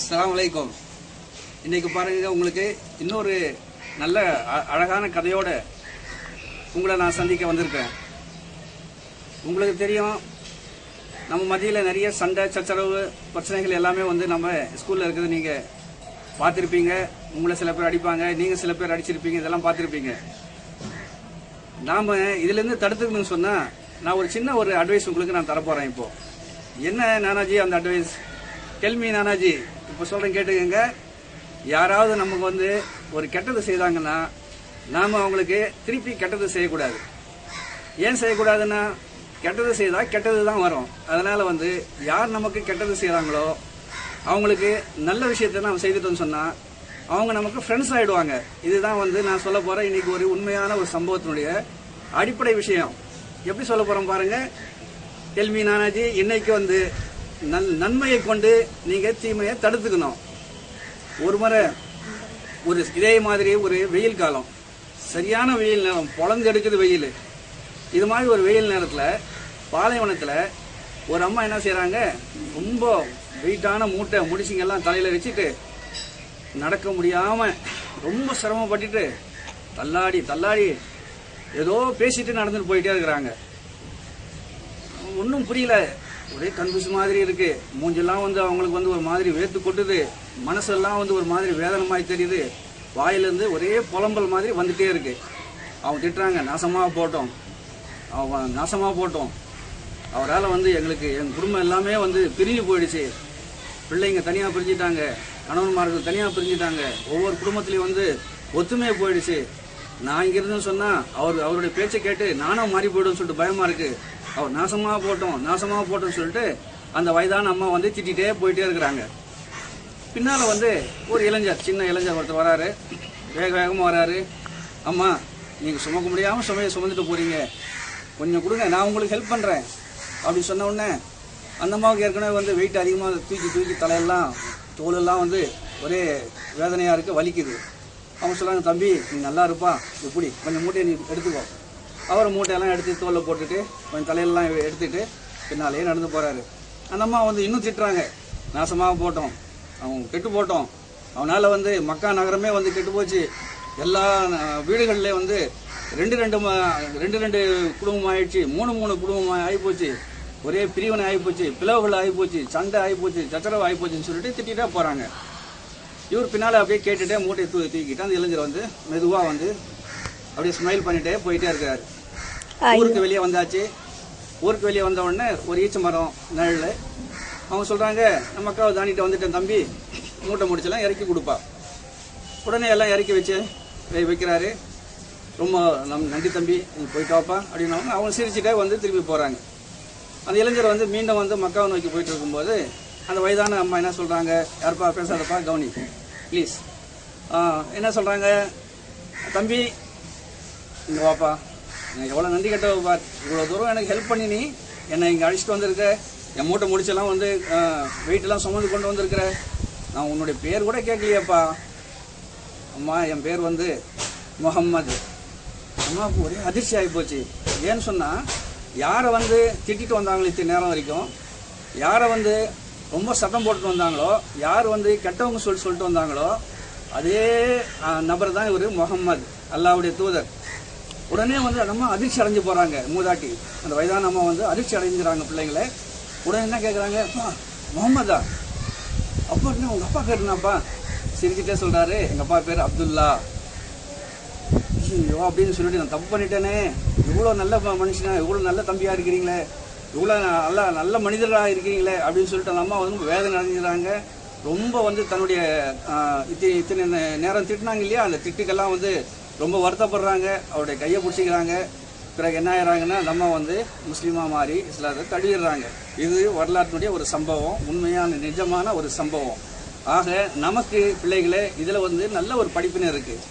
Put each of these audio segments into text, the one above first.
சலாம் அலைக்கும். இன்னைக்கு பாருங்க உங்களுக்கு இன்னொரு நல்ல அழகான கதையோட உங்களை நான் சந்திக்க வந்திருக்கேன். உங்களுக்கு தெரியும் நம்ம மத்தியில் நிறைய சண்டை சச்சரவு பிரச்சனைகள் எல்லாமே வந்து நம்ம ஸ்கூலில் இருக்கிறத நீங்கள் பார்த்துருப்பீங்க. உங்களை சில பேர் அடிப்பாங்க நீங்கள் சில பேர் அடிச்சிருப்பீங்க இதெல்லாம் பார்த்துருப்பீங்க. நாம் இதுலேருந்து தடுத்துக்கணும்னு சொன்னால் நான் ஒரு சின்ன ஒரு அட்வைஸ் உங்களுக்கு நான் தரப்போகிறேன் இப்போ. என்ன நானாஜி அந்த அட்வைஸ் டெல்மி நானாஜி. இப்போ சொல்கிறேன் கேட்டுக்கங்க. யாராவது நமக்கு வந்து ஒரு கெட்டது செய்தாங்கன்னா நாம் அவங்களுக்கு திருப்பி கெட்டது செய்யக்கூடாது. ஏன் செய்யக்கூடாதுன்னா கெட்டது செய்தால் கெட்டது தான் வரும். அதனால் வந்து யார் நமக்கு கெட்டது செய்கிறாங்களோ அவங்களுக்கு நல்ல விஷயத்த நம்ம செய்துட்டோம்னு சொன்னால் அவங்க நமக்கு ஃப்ரெண்ட்ஸ் ஆகிடுவாங்க இதுதான் வந்து நான் சொல்ல போகிற இன்றைக்கி ஒரு உண்மையான ஒரு சம்பவத்தினுடைய அடிப்படை விஷயம். எப்படி சொல்ல போகிறோம் பாருங்கள் எல்மி நானாஜி இன்னைக்கு வந்து நன் நன்மையை கொண்டு நீங்கள் தீமையை தடுத்துக்கணும். ஒரு முறை ஒரு இதே மாதிரி ஒரு வெயில் காலம். சரியான வெயில் நேரம் பொழந்து எடுக்குது வெயில். இது மாதிரி ஒரு வெயில் நேரத்தில் பாலைவனத்தில் ஒரு அம்மா என்ன செய்கிறாங்க ரொம்ப வெயிட்டான மூட்டை முடிச்சிங்கெல்லாம் தலையில் வச்சுட்டு நடக்க முடியாமல் ரொம்ப சிரமப்பட்டுட்டு தள்ளாடி தள்ளாடி ஏதோ பேசிட்டு நடந்துட்டு போயிட்டே இருக்கிறாங்க. ஒன்றும் புரியல. ஒரே கன்ஃபியூஸ் மாதிரி இருக்கு. மூஞ்செல்லாம் வந்து அவங்களுக்கு வந்து ஒரு மாதிரி வேர்த்து கொட்டுது. மனசெல்லாம் வந்து ஒரு மாதிரி வேதனை தெரியுது. வாயிலேருந்து ஒரே புலம்பல் மாதிரி வந்துட்டே இருக்கு. அவங்க திட்டுறாங்க நாசமாக போட்டோம். அவன் நாசமாக போட்டோம். அவரால் வந்து எங்களுக்கு எங்கள் குடும்பம் எல்லாமே வந்து பிரிஞ்சு போயிடுச்சு. பிள்ளைங்க தனியாக பிரிஞ்சிட்டாங்க. கணவன்மார்கள் தனியாக பிரிஞ்சிட்டாங்க. ஒவ்வொரு குடும்பத்துலேயும் வந்து ஒத்துமையாக போயிடுச்சு. நான் இங்க இருந்தேன்னு சொன்னால் அவர் அவருடைய பேச்சை கேட்டு நானும் மாறி போய்டுன்னு சொல்லிட்டு பயமாக இருக்குது அவர் நாசமாக போட்டோம் நாசமாக போட்டோம்னு சொல்லிட்டு அந்த வயதான அம்மா வந்து திட்டிகிட்டே போயிட்டே இருக்கிறாங்க. பின்னால் வந்து ஒரு இளைஞர் சின்ன இளைஞர் ஒருத்தர் வராரு. வேக வேகமாக வராரு. அம்மா நீங்கள் சுமக்க முடியாமல் சுமையை சுமந்துட்டு போகிறீங்க கொஞ்சம் கொடுங்க நான் உங்களுக்கு ஹெல்ப் பண்ணுறேன் அப்படி சொன்ன உடனே அந்த அம்மாவுக்கு ஏற்கனவே வந்து வெயிட் அதிகமாக தூக்கி தூக்கி தலையெல்லாம் தோலெல்லாம் வந்து ஒரே வேதனையாக இருக்குது வலிக்குது. அவங்க சொல்றாங்க தம்பி நீ நல்லா இருப்பா. இப்படி கொஞ்சம் மூட்டையை நீ எடுத்துக்கோ. அவர் மூட்டையெல்லாம் எடுத்து தோலில் போட்டுட்டு கொஞ்சம் தலையெல்லாம் எடுத்துட்டு பின்னாலேயே நடந்து போகிறாரு அந்த அம்மா வந்து இன்னும் திட்டுறாங்க. நாசமாக போட்டோம். அவன் கெட்டு போட்டோம். அவனால் வந்து மக்கா நகரமே வந்து கெட்டு போச்சு. எல்லா வீடுகள்லேயும் வந்து ரெண்டு ரெண்டு ரெண்டு ரெண்டு குடும்பம் ஆயிடுச்சு மூணு மூணு குடும்பம் ஆகிப்போச்சு ஒரே பிரிவினை ஆகிப்போச்சு பிளவுகள் ஆகிப்போச்சு சண்டை ஆகிப்போச்சு சச்சரவு ஆகிப்போச்சுன்னு சொல்லிட்டு திட்டிட்டே போகிறாங்க இவர் பின்னால் அப்படியே கேட்டுகிட்டே மூட்டையை தூ தூக்கிட்டு அந்த இளைஞர் வந்து மெதுவாக வந்து அப்படியே ஸ்மைல் பண்ணிட்டே போயிட்டே இருக்காரு. ஊருக்கு வெளியே வந்தாச்சு. ஊருக்கு வெளியே வந்த உடனே ஒரு ஈச்ச மரம் நிழல் அவங்க சொல்கிறாங்க நம்ம அக்காவை தாண்டிட்டு வந்துட்டேன் தம்பி. மூட்டை முடிச்செல்லாம் இறக்கி கொடுப்பா. உடனே எல்லாம் இறக்கி வச்சு வைக்கிறாரு. ரொம்ப நம் நன்றி தம்பி நீ போயிட்டு வாப்பா அப்படின்னாங்க அவங்க சிரிச்சுட்டே வந்து திருப்பி போகிறாங்க அந்த இளைஞர் வந்து மீண்டும் வந்து மக்காவை நோக்கி போயிட்டு இருக்கும்போது அந்த வயதான அம்மா என்ன சொல்கிறாங்க யாருப்பா பேசாதப்பா கவனி. ப்ளீஸ் என்ன சொல்கிறாங்க தம்பி இங்கே வாப்பா. எனக்கு எவ்வளோ நன்றி கெட்டவ பார். இவ்வளோ தூரம் எனக்கு ஹெல்ப் பண்ணி நீ. என்னை இங்கே அழைச்சிட்டு வந்திருக்க. என் மூட்டை முடிச்செல்லாம் வந்து வெயிட்டெல்லாம் சுமந்து கொண்டு வந்திருக்கிற. நான் உன்னுடைய பேர் கூட கேட்கலையேப்பா. அம்மா என் பேர் வந்து முகம்மது. அம்மாவுக்கு ஒரே அதிர்ச்சி ஆகிப்போச்சு ஏன்னு சொன்னால் யாரை வந்து திட்டிட்டு வந்தாங்களோ இத்தனை நேரம் வரைக்கும் யாரை வந்து ரொம்ப சத்தம் போட்டுட்டு வந்தாங்களோ யார் வந்து கெட்டவங்க சொல்லி சொல்லிட்டு வந்தாங்களோ அதே நபர் தான் இவர் முகம்மது அல்லாவுடைய தூதர். உடனே வந்து அம்மா அதிர்ச்சி அடைஞ்சு போகிறாங்க மூதாட்டி. அந்த வயதான அம்மா வந்து அதிர்ச்சி அடைஞ்சுறாங்க பிள்ளைங்களை. உடனே என்ன கேட்குறாங்க அப்பா முகம்மதா அப்பா என்ன உங்கள் அப்பா பேர் சிரிச்சுட்டே சொல்கிறாரு எங்கள் அப்பா பேர் அப்துல்லா. ஐயோ அப்படின்னு சொல்லிட்டு நான் தப்பு பண்ணிட்டேனே. இவ்வளோ நல்ல மனுஷனா இவ்வளோ நல்ல தம்பியாக இருக்கிறீங்களே. இவ்வளோ நல்ல நல்ல மனிதராக இருக்கிறீங்களே அப்படின்னு சொல்லிட்டு அந்த அம்மா வந்து வேதனை அடைஞ்சிடுறாங்க. ரொம்ப வந்து தன்னுடைய இத்தனை இத்தனை நேரம் திட்டினாங்க இல்லையா? அந்த திட்டுக்கெல்லாம் வந்து ரொம்ப வருத்தப்படுறாங்க அவருடைய கையை பிடிச்சிக்கிறாங்க. பிறகு என்ன ஆயிடுறாங்கன்னா நம்ம வந்து முஸ்லீமாக மாறி இஸ்லாத்தை தழுவிடுறாங்க இது வரலாற்றினுடைய ஒரு சம்பவம் உண்மையான நிஜமான ஒரு சம்பவம். ஆக நமக்கு பிள்ளைகளே இதில் வந்து நல்ல ஒரு படிப்பினை இருக்குது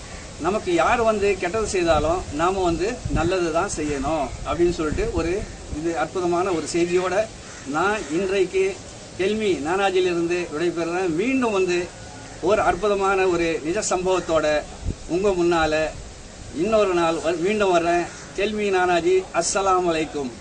நமக்கு யார் வந்து கெட்டது செய்தாலும் நாம் வந்து நல்லது தான் செய்யணும் அப்படின்னு சொல்லிட்டு ஒரு இது அற்புதமான ஒரு செய்தியோட நான் இன்றைக்கு கெல்மி நானாஜிலிருந்து விடைபெறுறேன். மீண்டும் வந்து ஒரு அற்புதமான ஒரு நிஜ சம்பவத்தோட உங்கள் முன்னால் இன்னொரு நாள் மீண்டும் வர்றேன். கெல்மி நானாஜி அஸ்ஸலாம் அலைக்கும்.